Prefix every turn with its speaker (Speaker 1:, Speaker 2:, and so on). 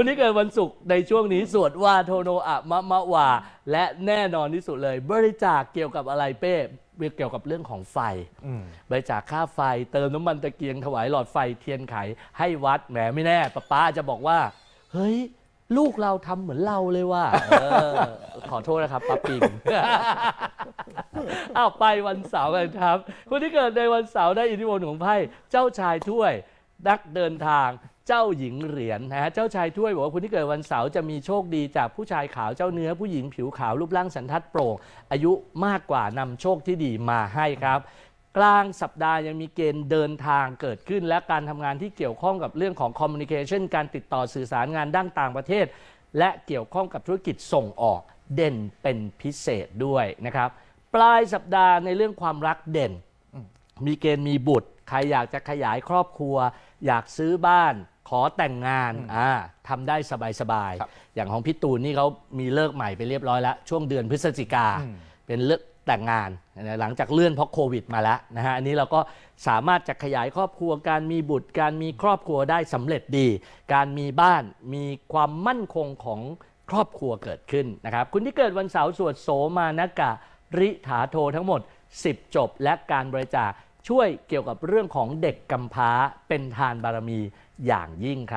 Speaker 1: คุณที่เกิดวันศุกร์ในช่วงนี้สวดว่าโทโนอะมะมะวา และแน่นอนที่สุดเลย บริจาคเกี่ยวกับอะไรเป้เกี่ยวกับเรื่องของไฟ
Speaker 2: อืม
Speaker 1: บริจาคค่าไฟ เติมน้ำมันตะเกียงถวายหลอดไฟเทียนไข ให้วัดแหมไม่แน่ป้าป้าจะบอกว่า เฮ้ย ลูกเราทำเหมือนเราเลยว่ะเออขอโทษนะครับป้าปิงอ้าวไปวันเสาร์กันครับคนที่เกิดในวันเสาร์ได้อิทธิพลของไพ่เจ้าชายถ้วยนักเดินทาง เจ้าหญิงเหรียญนะฮะเจ้าชายถ้วยบอกว่าคนที่เกิดวันเสาร์จะมีโชคดีจากผู้ชายขาวเจ้าเนื้อผู้หญิงผิวขาวรูปร่างสันทัดโปร่งอายุมากกว่านำโชคที่ดีมาให้ครับ กลางสัปดาห์ยังมีเกณฑ์เดินทางเกิดขึ้น และการทำงานที่เกี่ยวข้องกับเรื่องของคอมมูนิเคชันการติดต่อสื่อสารงานด้านต่างประเทศ และเกี่ยวข้องกับธุรกิจส่งออกเด่นเป็นพิเศษด้วยนะครับปลายสัปดาห์ในเรื่องความรักเด่น มีเกณฑ์มีบุตร ใครอยากจะขยายครอบครัว อยากซื้อบ้าน ขอแต่งงานอ่าทำได้สบาย
Speaker 2: ครับ
Speaker 1: ๆอย่างของพี่ตูนนี่เขามีเลิกใหม่ไปเรียบร้อยแล้ว ช่วงเดือนพฤศจิกา
Speaker 2: อืม
Speaker 1: เป็นเลิกแต่งงานนะหลังจากเลื่อนเพราะโควิดมาแล้วนะฮะ อันนี้เราก็สามารถจะขยายครอบครัวการมีบุตร การมีครอบครัวได้สำเร็จดี การมีบ้านมีความมั่นคงของครอบครัวเกิดขึ้นนะครับ คุณที่เกิดวันเสาร์สวดโสมานกะริถาโททั้งหมด 10 จบและการบริจาค ช่วยเกี่ยวกับเรื่องของเด็กกำพร้าเป็นทานบารมีอย่างยิ่งครับ